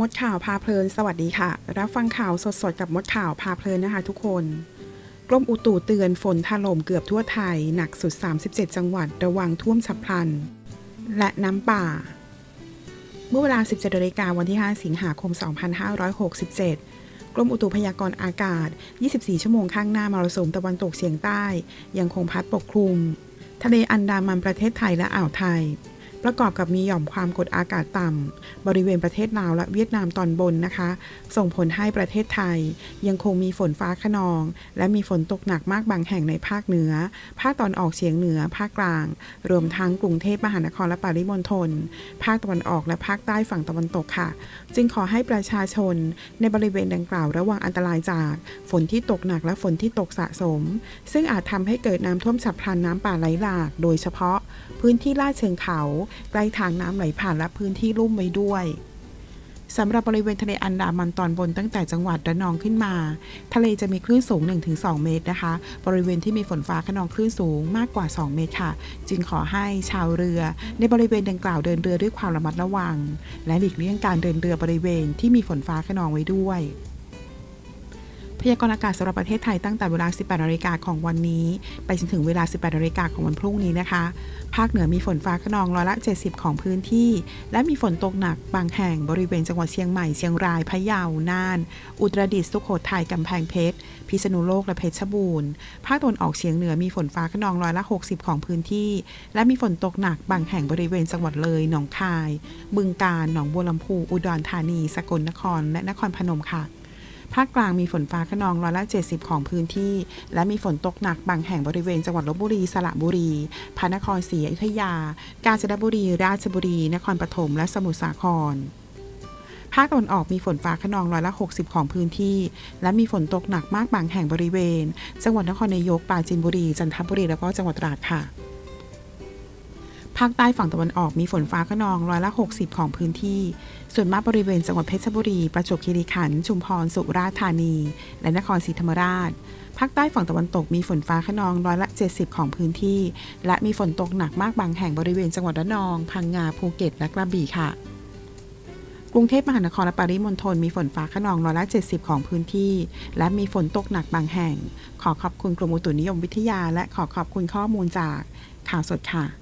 มดข่าวพาเพลิน สวัสดีค่ะ รับฟังข่าวสดๆ กับมดข่าวพาเพลินนะคะทุกคน กรมอุตุเตือนฝนถล่มเกือบทั่วไทย หนักสุด 37 จังหวัดระวังท่วมฉับพลัน และน้ำป่า เมื่อเวลา 17นาฬิกาวันที่ 5 สิงหาคม 2567 กรมอุตุพยากรณ์อากาศ 24 ชั่วโมงข้างหน้ามรสุมตะวันตกเฉียงใต้ ยังคงพัดปกคลุม ทะเลอันดามันประเทศไทยและอ่าวไทย ประกอบกับมีหย่อมความกดอากาศต่ำบริเวณประเทศลาวและเวียดนามตอนบนนะคะ ส่งผลให้ประเทศไทย ยังคงมีฝนฟ้าขนอง และมีฝนตกหนักมากบางแห่งในภาคเหนือ ภาคตอนออกเฉียงเหนือ ภาคกลาง รวมทั้งกรุงเทพมหานครและปริมณฑลภาคตะวันออกและภาคใต้ฝั่งตะวันตกค่ะ จึงขอให้ประชาชนในบริเวณดังกล่าวระวังอันตรายจากฝนที่ตกหนักและฝนที่ตกสะสม ซึ่งอาจทำให้เกิดน้ำท่วมฉับพลันน้ำป่าไหลหลาก โดยเฉพาะพื้นที่ลาดเชิงเขาใกล้ทางน้ำไหลผ่านและพื้นที่ลุ่มไว้ด้วยสำหรับบริเวณทะเลอันดามันตอนบนตั้งแต่จังหวัดระนองขึ้นมา ทะเลจะมีคลื่นสูง 1-2 เมตรนะคะ บริเวณที่มีฝนฟ้าขนองคลื่นสูงมากกว่า 2 เมตรค่ะ จึงขอให้ชาวเรือ ในบริเวณดังกล่าวเดินเรือด้วยความระมัดระวัง และหลีกเลี่ยงการเดินเรือบริเวณที่มีฝนฟ้าขนองไว้ด้วย พยากรณ์อากาศสำหรับประเทศไทยตั้งแต่เวลา 18นาฬิกาของวันนี้ ไปจนถึงเวลา 18นาฬิกาของวันพรุ่งนี้นะคะ ภาคเหนือมีฝนฟ้าขนองร้อยละ 70 ของพื้นที่ และมีฝนตกหนักบางแห่งบริเวณจังหวัดเชียงใหม่เชียงรายพะเยาน่าน อุตรดิตถ์สุโขทัยกำแพงเพชรพิษณุโลกและเพชรบูรณ์ภาคตะวันออกเฉียงเหนือมีฝนฟ้าขนองร้อยละ 60 ของพื้นที่ และมีฝนตกหนักบางแห่งบริเวณจังหวัดเลยหนองคาย บึงกาฬหนองบัวลำพูอุดรธานี สกลนคร และนครพนมค่ะ ภาคกลางมีฝนฟ้าขนองร้อยละ70 ของพื้นที่ และมีฝนตกหนักบางแห่งบริเวณจังหวัดลบบุรี สระบุรี พระนครศรีอยุธยา กาญจนบุรี ราชบุรี นครปฐม และสมุทรสาครภาคตะวันออกมีฝนฟ้าขนองร้อยละ 60 ของพื้นที่ และมีฝนตกหนักมากบางแห่งบริเวณ จังหวัดนครนายกปราจีนบุรี จันทบุรี แล้วก็จังหวัดตราดค่ะาคใต้ฝั่งตะวันออกมีฝนฟ้าขนองร้อยละ 60 ของพื้นที่ ส่วนมากบริเวณจังหวัดเพชรบุรี ประจวบคีรีขันธ์ ชุมพร สุราษฎร์ธานี และนครศรีธรรมราช ภาคใต้ฝั่งตะวันตกมีฝนฟ้าขนองร้อยละ 70 ของพื้นที่ และมีฝนตกหนักมากบางแห่งบริเวณจังหวัดระนอง พังงา ภูเก็ต และกระบี่ค่ะกรุงเทพมหานครและปริมณฑลมีฝนฟ้าขนองร้อยละ70 ของพื้นที่ และมีฝนตกหนักบางแห่ง ขอขอบคุณกรมอุตุนิยมวิทยา และขอขอบคุณข้อมูลจากข่าวสดค่ะ